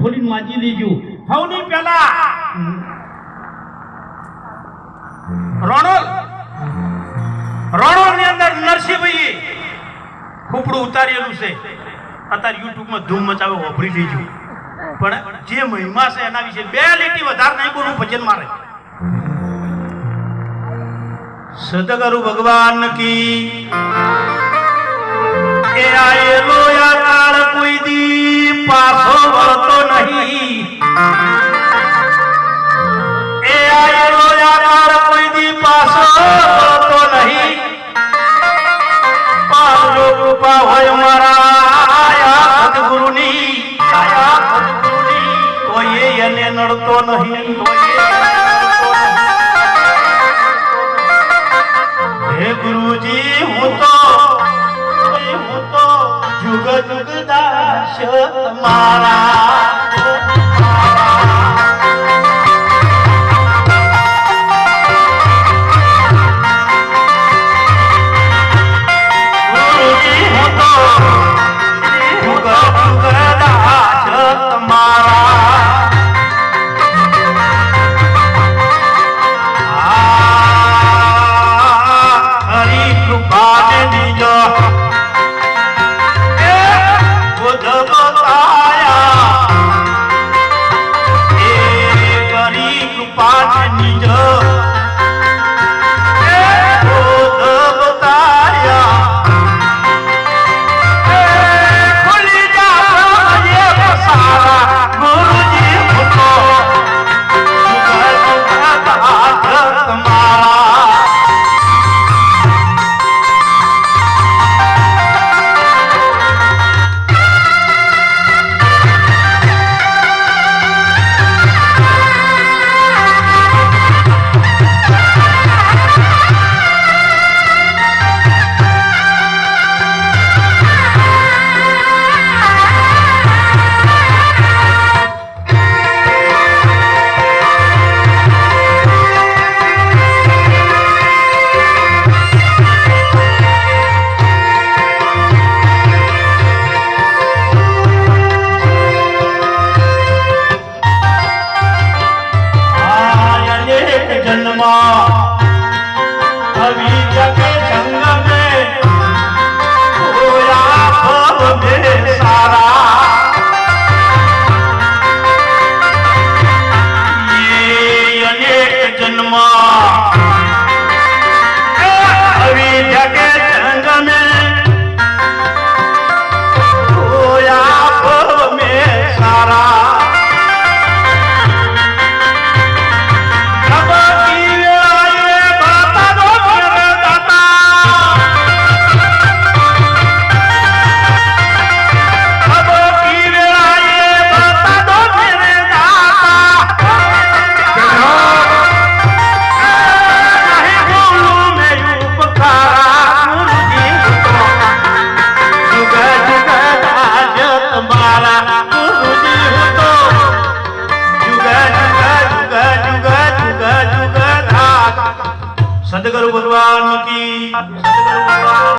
ખોલીને વાંચી લેજો સૌની પહેલા રણોલ રણોલની અંદર નરસિંહભાઈ ખોપડું ઉતારેલું છે. અત્યારે યુટ્યુબમાં ધૂમ મચાવે વાપરી લેજો. પણ જે મહિમા છે એના વિશે બે લીટી વધારે નહીં બોલું, ભજન મારે. સદગરુ ભગવાન કી એ આયેલો મારા કોઈએ એને નડતો નહીં. હે ગુરુજી હું તો હું તો જુગ જુગ તમારા Allah. સદગુરુ ભગવાન કી.